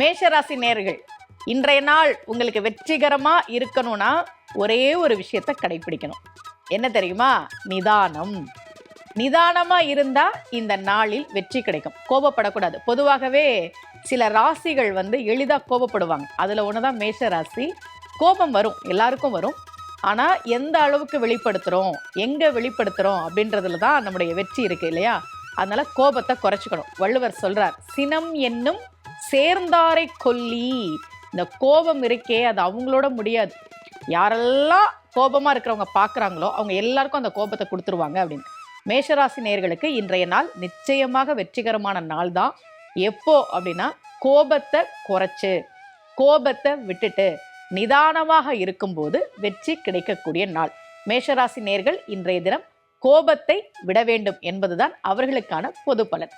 மேஷராசி நேர்கள் இன்றைய நாள் உங்களுக்கு வெற்றிகரமா இருக்கணும்னா ஒரே ஒரு விஷயத்தை கடைபிடிக்கணும் என்ன தெரியுமா? நிதானம். நிதானமா இருந்தா இந்த நாளில் வெற்றி கிடைக்கும். கோபப்படக்கூடாது. பொதுவாகவே சில ராசிகள் வந்து எளிதாக கோபப்படுவாங்க. அதில் ஒன்றுதான் மேஷ ராசி கோபம் வரும். எல்லாருக்கும் வரும். ஆனால் எந்த அளவுக்கு வெளிப்படுத்துகிறோம் எங்கே வெளிப்படுத்துகிறோம் அப்படின்றதுல தான் நம்முடைய வெற்றி இருக்கு இல்லையா? அதனால கோபத்தை குறைச்சிக்கணும். வள்ளுவர் சொல்றார் சினம் என்னும் சேர்ந்தாரை கொல்லி. இந்த கோபம் இருக்கே அது அவங்களோட முடியாது. யாரெல்லாம் கோபமாக இருக்கிறவங்க பார்க்குறாங்களோ அவங்க எல்லாருக்கும் அந்த கோபத்தை கொடுத்துருவாங்க அப்படின்னு. மேஷராசி நேயர்களுக்கு இன்றைய நாள் நிச்சயமாக வெற்றிகரமான நாள் தான். எப்போ அப்படின்னா கோபத்தை குறைச்சு கோபத்தை விட்டுட்டு நிதானமாக இருக்கும்போது வெற்றி கிடைக்கக்கூடிய நாள். மேஷராசி நேர்கள் இன்றைய தினம் கோபத்தை விட வேண்டும் என்பதுதான் அவர்களுக்கான பொது பலன்.